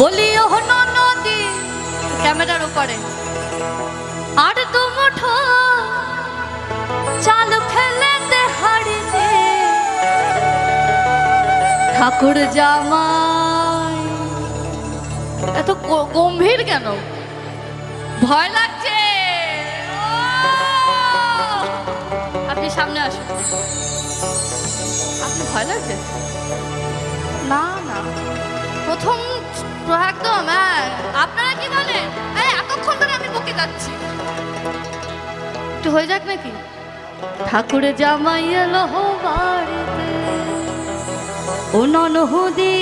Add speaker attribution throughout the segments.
Speaker 1: বলি ও নদী, ক্যামেরার উপরে আর দু মুঠো চাল ফেলেতে হাড়িতে ঠাকুর জামাই, এত গম্ভীর কেন? ভয় লাগছে। আপনি সামনে আসুন। আপনি ভয় লাগছে? না না। প্রথম একদম হ্যাঁ। আপনারা কি বলেন? এতক্ষণ ধরে আমি যাচ্ছি। একটু হয়ে যাক নাকি? ঠাকুর জামাই এলো বাড়িতে। ও ননহুদি।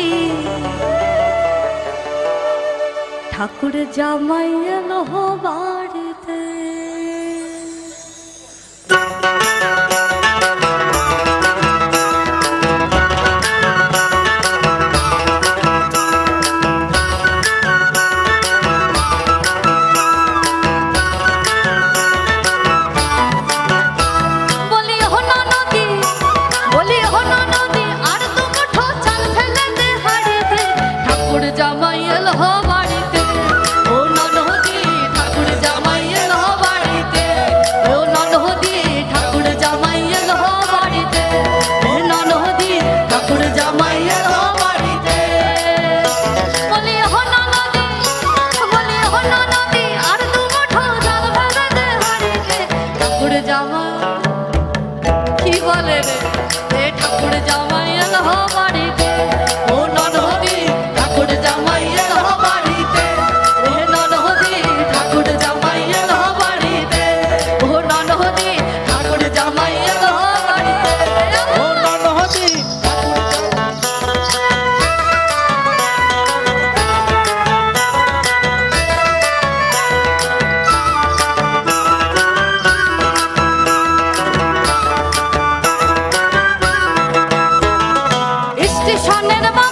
Speaker 1: ঠাকুর জামাই এলো বাড়িতে। Sean Nenema.